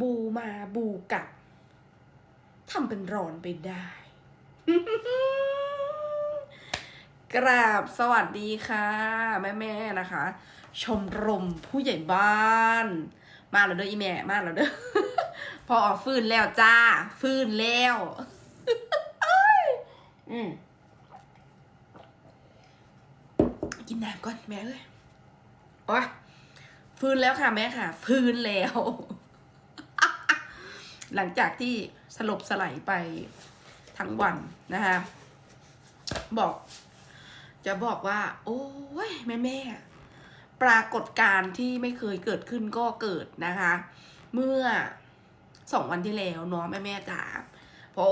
บูมาบูกลับทำเป็นร้อนไปได้ กราบสวัสดีค่ะ แม่แม่ๆนะคะ ชมรมผู้ใหญ่บ้าน มาแล้วเด้ออีแม่มาแล้วเด้อพอออกฟื้นแล้วจ้า ฟื้นแล้วอืมกินน้ำก่อนแม่เอ้ยโอ้ยฟื้นแล้วค่ะแม่ค่ะ ฟื้นแล้ว หลังจากที่สลบสลายไปทั้งวันนะคะบอก จะบอกว่า โอ้ยแม่แม่ปรากฏการณ์ที่ไม่เคยเกิดขึ้นก็เกิดนะคะ เมื่อสองวันที่แล้วเนาะแม่แม่จ๋าพอ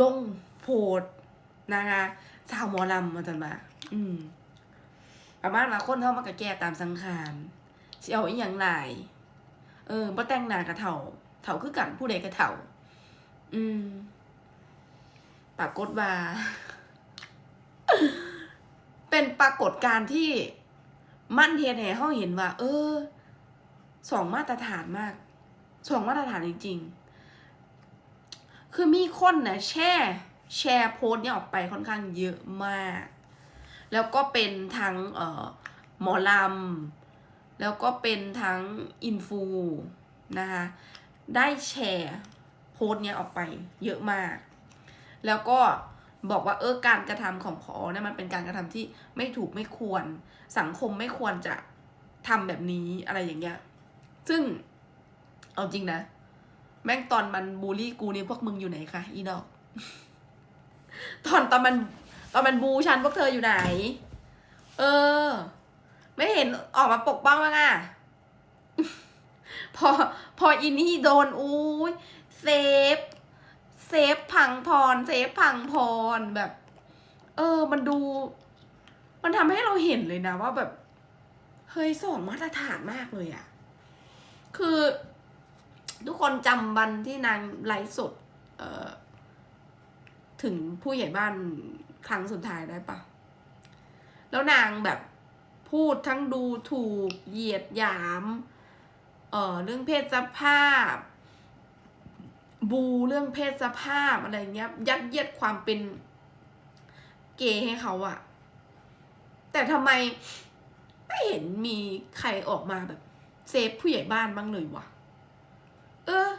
ลงโพสต์นะคะสาวหมอลำมาจันมาอืมประมาณว่าคนเข้ามากะแก่ตามสังขารเสิเอาอีหยังหลาย เออบ่แต่งหน้ากะเถ่า เถ่าคือกันผู้ใดกะเถ่าอืมปรากฏว่า เป็นปรากฏการณ์ที่มั่นเทียนแห่ห้องเห็นว่า เออสองมาตรฐานมากสองมาตรฐานจริง ๆ คือมีคนนะแชร์แชร์โพสต์เนี่ยออกไปค่อนข้างเยอะมาก แล้วก็เป็นทั้งเอ่อหมอลำ แล้วก็เป็นทั้งอินฟูนะคะ ได้แชร์โพสต์เนี้ยออกไปเยอะมาก แล้วก็บอกว่าเออการกระทำของพอเนี่ยมันเป็นการกระทำที่ไม่ถูกไม่ควร สังคมไม่ควรจะทำแบบนี้อะไรอย่างเงี้ย ซึ่งเอาจริงนะ แม่งตอนมันบูลลี่กูเนี่พวกมึงอยู่ไหนคะอีดอก ตอนตอนมันตอนมันบูฉันพวกเธออยู่ไหน เออ ไม่เห็นออกมาปกป้องบ้างอะ พอพออินี่โดนอุ้ยเซฟ เซฟพังพร เซฟพังพรแบบ เออ มันดู มันทำให้เราเห็นเลยนะว่าแบบ เฮ้ยสองมาตรฐานมากเลยอะคือ ทุกคนจำวันที่นางไลฟ์สดเอ่อถึงผู้ใหญ่บ้านครั้งสุดท้ายได้ปะ แล้วนางแบบพูดทั้งดูถูกเหยียดหยาม ออเรื่องเพศสภาพ บูเรื่องเพศสภาพอะไรเงี้ย ยัดเยียดความเป็นเกย์ให้เขาอะแต่ทำไมไม่เห็นมีใครออกมาแบบ เซฟผู้ใหญ่บ้านบ้างเลยวะเออ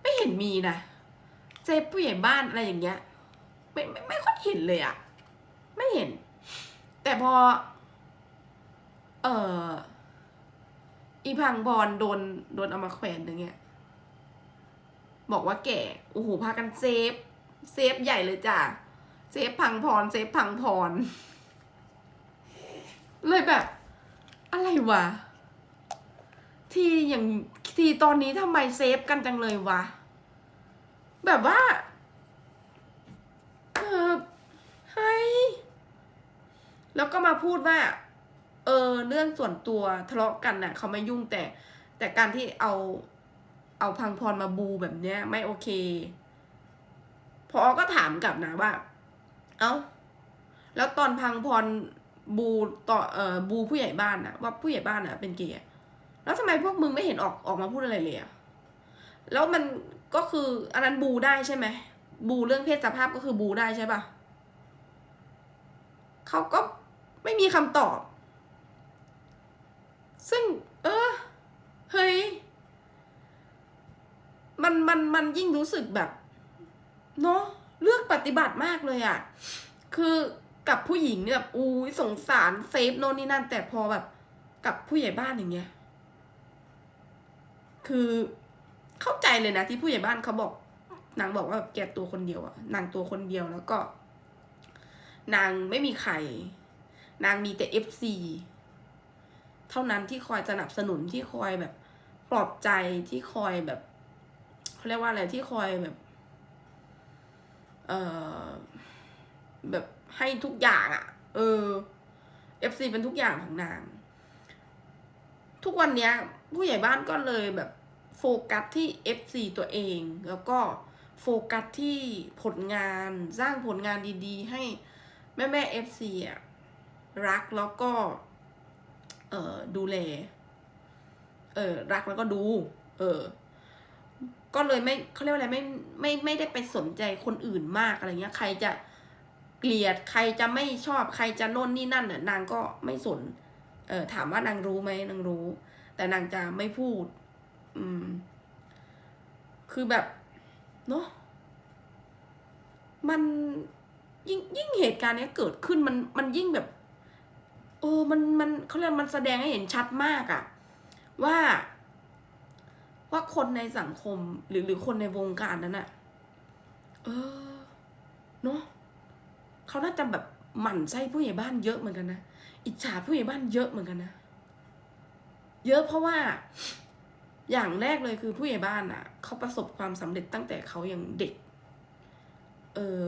ไม่เห็นมีนะเซฟผู้ใหญ่บ้านอะไรอย่างเงี้ย ไม่ไม่ไม่ค่อยเห็นเลยอะไม่เห็น แต่พอ เออ อีพังบอลโดนโดนเอามาแขวนอย่างเงี้ย บอกว่าแก่โอ้โหพากันเซฟ เซฟใหญ่เลยจ้ะเซฟพังพรเซฟพังพร เลยแบบ อะไรวะ ทีอย่างทีตอนนี้ทำไมเซฟกันจังเลยวะ แบบว่าเออเฮ้ยแล้วก็มาพูดว่า เออเรื่องส่วนตัวทะเลาะกันน่ะเขาไม่ยุ่งแต่ แต่การที่เอาเอาพังพรมาบูแบบเนี้ย ไม่โอเคพอก็ถามกลับนะว่า เอ้า แล้วตอนพังพรบูต่อเอ่อบูผู้ใหญ่บ้านน่ะ ว่าผู้ใหญ่บ้านน่ะเป็นเกย์แล้วทำไมพวกมึงไม่เห็นออกออกมาพูดอะไรเลยอะแล้วมันก็คืออันนั้นบูได้ใช่ไหมบูเรื่องเพศสภาพก็คือบูได้ใช่ปะเขาก็ไม่มีคำตอบ ซึ่ง เออ เฮ้ย มันมันมันยิ่งรู้สึกแบบ เนาะเลือกปฏิบัติมากเลยอะ่ะ คือกับผู้หญิงเนี่ยแบบอุ้สงสารเซฟโน่นนี่นั่น แต่พอแบบ กับผู้ใหญ่บ้านอย่างเงี้ย คือเข้าใจเลยนะที่ผู้ใหญ่บ้านเขาบอกนางบอกว่าแกตัวคนเดียวอะนางตัวคนเดียวแล้วก็ นางไม่มีใคร นางมีแต่เอฟซี เท่านั้นที่คอยสนับสนุนที่คอยแบบปลอบใจที่คอยแบบเขาเรียกว่าอะไรที่คอยแบบเอ่อแบบให้ทุกอย่างอะ่ะ เออเอฟซีเป็นทุกอย่างของนาง ทุกวันเนี้ย ผู้ใหญ่บ้านก็เลยแบบโฟกัสที่ FC ตัวเอง แล้วก็โฟกัสที่ผลงานสร้างผลงานดีๆ ให้แม่แม่ FC อะรักแล้วก็ ออดูแล เออรักแล้วก็ดู เออ ก็เลยไม่เขาเรียกว่าอะไรไม่ไม่ไม่ได้ไปสนใจคนอื่นมากอะไรเงี้ย ใครจะเกลียดใครจะไม่ชอบใครจะโน่นนี่นั่นน่ะนางก็ไม่สน เออถามว่านางรู้ไหมนางรู้ แต่นางจะไม่พูด อืม คือแบบเนาะมันยิ่งยิ่งเหตุการณ์นี้เกิดขึ้นมันมันยิ่งแบบ ออมันมันเขาเรียกมันแสดงให้เห็นชัดมากอะว่าว่าคนในสังคมหรือหรือคนในวงการนั้นอะเออเนาะเขาน่าจะแบบหมั่นไส้ผู้ใหญ่บ้านเยอะเหมือนกันนะอิจฉาผู้ใหญ่บ้านเยอะเหมือนกันนะเยอะเพราะว่าอย่างแรกเลยคือผู้ใหญ่บ้านอะเขาประสบความสำเร็จตั้งแต่เขายังเด็ก เออ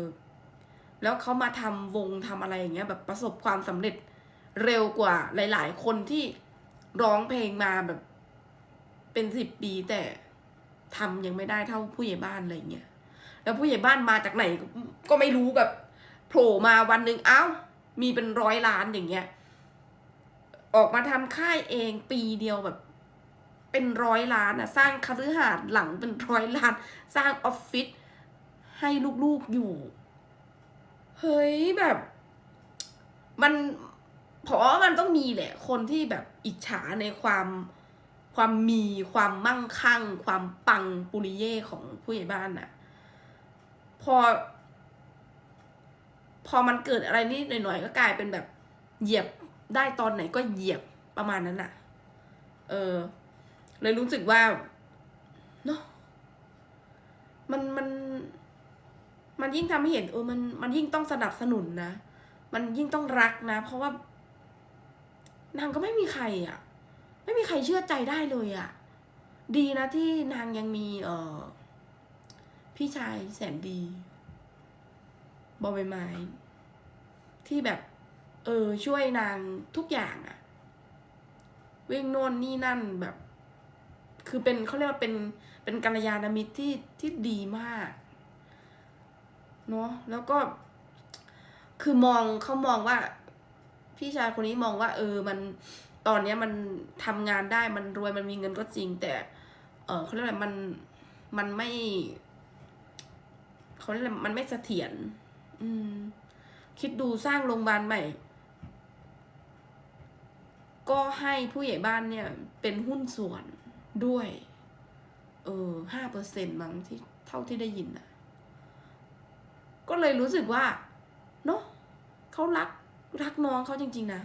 แล้วเขามาทำวงทำอะไรอย่างเงี้ย แบบประสบความสำเร็จ เร็วกว่าหลาย ๆ คนที่ร้องเพลงมาแบบเป็นสิบปีแต่ทำยังไม่ได้เท่าผู้ใหญ่บ้านอะไรเงี้ย แล้วผู้ใหญ่บ้านมาจากไหนก็ไม่รู้แบบโผล่มาวันหนึ่งเอ้า มีเป็นร้อยล้านอย่างเงี้ย ออกมาทำค่ายเองปีเดียวแบบ เป็นร้อยล้านอะสร้างคฤหาสน์หลังเป็นร้อยล้าน สร้างออฟฟิศให้ลูกๆอยู่ เฮ้ยแบบ มัน เพราะว่ามันต้องมีแหละ คนที่แบบอิจฉาในความความมีความมั่งคั่ง ความปังปุริเย่ของผู้ใหญ่บ้านน่ะ พอ พอมันเกิดอะไรนิดหน่อยๆก็กลายเป็นแบบเหยียบได้ตอนไหนก็เหยียบประมาณนั้นน่ะ เออ เลยรู้สึกว่าเนาะมันมันมันยิ่งทำให้เห็นเออมันมันยิ่งต้องสนับสนุนนะ มันยิ่งต้องรักนะ เพราะว่า นางก็ไม่มีใครอะ ไม่มีใครเชื่อใจได้เลยอะ ดีนะที่นางยังมีเออพี่ชายแสนดีบอใบไม้ที่แบบ เออ ช่วยนางทุกอย่างอะวิ่งโน่นนี่นั่นแบบ คือเป็นเขาเรียกว่าเป็นเป็นกัลยาณมิตรที่ที่ดีมากเนาะแล้วก็ คือมองเขามองว่า พี่ชายคนนี้มองว่า เออมันตอนเนี้ยมันทำงานได้มันรวยมันมีเงินก็จริง แต่ เออเขาเรียกอะไรมันมันไม่เขาเรียกอะไรมันไม่เสถียรอืม คิดดูสร้างโรงพยาบาลใหม่ ก็ให้ผู้ใหญ่บ้านเนี่ย เป็นหุ้นส่วนด้วย เออห้าเปอร์เซ็นต์มั้งที่เท่าที่ได้ยินอะก็เลยรู้สึกว่า เนาะเขารัก รักน้องเขาจริง ๆ นะ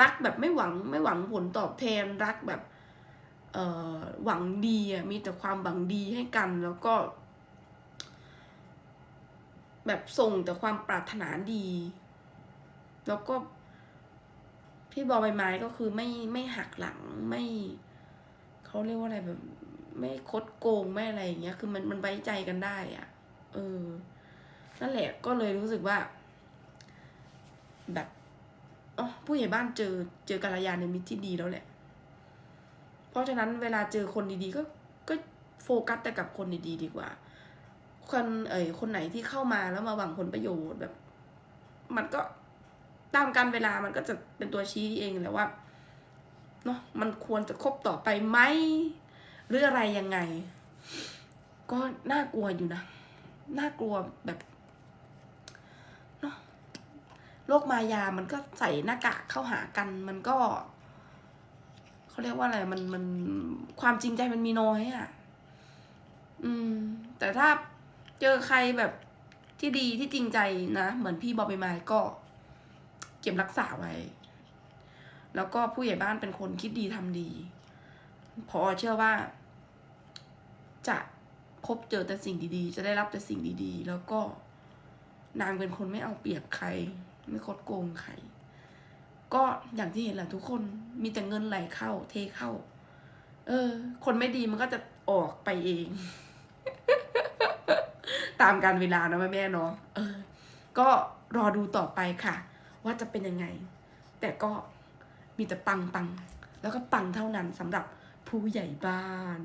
รักแบบไม่หวังไม่หวังผลตอบแทนรักแบบ เอ่อหวังดีอะมีแต่ความหวังดีให้กันแล้วก็ แบบส่งแต่ความปรารถนาดี แล้วก็พี่บอใบไม้ก็คือไม่ไม่หักหลังไม่เขาเรียกว่าอะไรแบบ ไม่คดโกงไม่อะไรอย่างเงี้ย คือมันมันไว้ใจกันได้อะ เออ นั่นแหละก็เลยรู้สึกว่า แบบอ๋อผู้ใหญ่บ้านเจอเจอกัลยาณมิตรที่ดีแล้วแหละ เพราะฉะนั้นเวลาเจอคนดีๆ ก็ก็โฟกัสแต่กับคนดีๆดีกว่า คนเอ่ยคนไหนที่เข้ามาแล้วมาหวังผลประโยชน์แบบ มันก็ตามการเวลามันก็จะเป็นตัวชี้เองแหละว่าเนาะมันควรจะคบต่อไปไหมหรืออะไรยังไง ก็น่ากลัวอยู่นะ น่ากลัวแบบ โลกมายามันก็ใส่หน้ากากเข้าหากัน มันก็เขาเรียกว่าอะไรมันมันความจริงใจมันมีน้อยอะ่ะ อืม แต่ถ้าเจอใครแบบที่ดีที่จริงใจนะ เหมือนพี่บอบใบไม้ก็ เก็บรักษาไว้ แล้วก็ผู้ใหญ่บ้านเป็นคนคิดดีทำดี พอเชื่อว่า จะพบเจอแต่สิ่งดีๆ จะได้รับแต่สิ่งดีๆ แล้วก็นางเป็นคนไม่เอาเปรียบใคร ไม่คดโกงใครก็อย่างที่เห็นแหละทุกคนมีแต่เงินไหลเข้า เทเข้า เออ คนไม่ดีมันก็จะออกไปเอง ตามการเวลานะแม่แม่เนาะเออ ก็รอดูต่อไปค่ะ ว่าจะเป็นยังไง แต่ก็มีแต่ปังปังแล้วก็ปังเท่านั้นสำหรับผู้ใหญ่บ้าน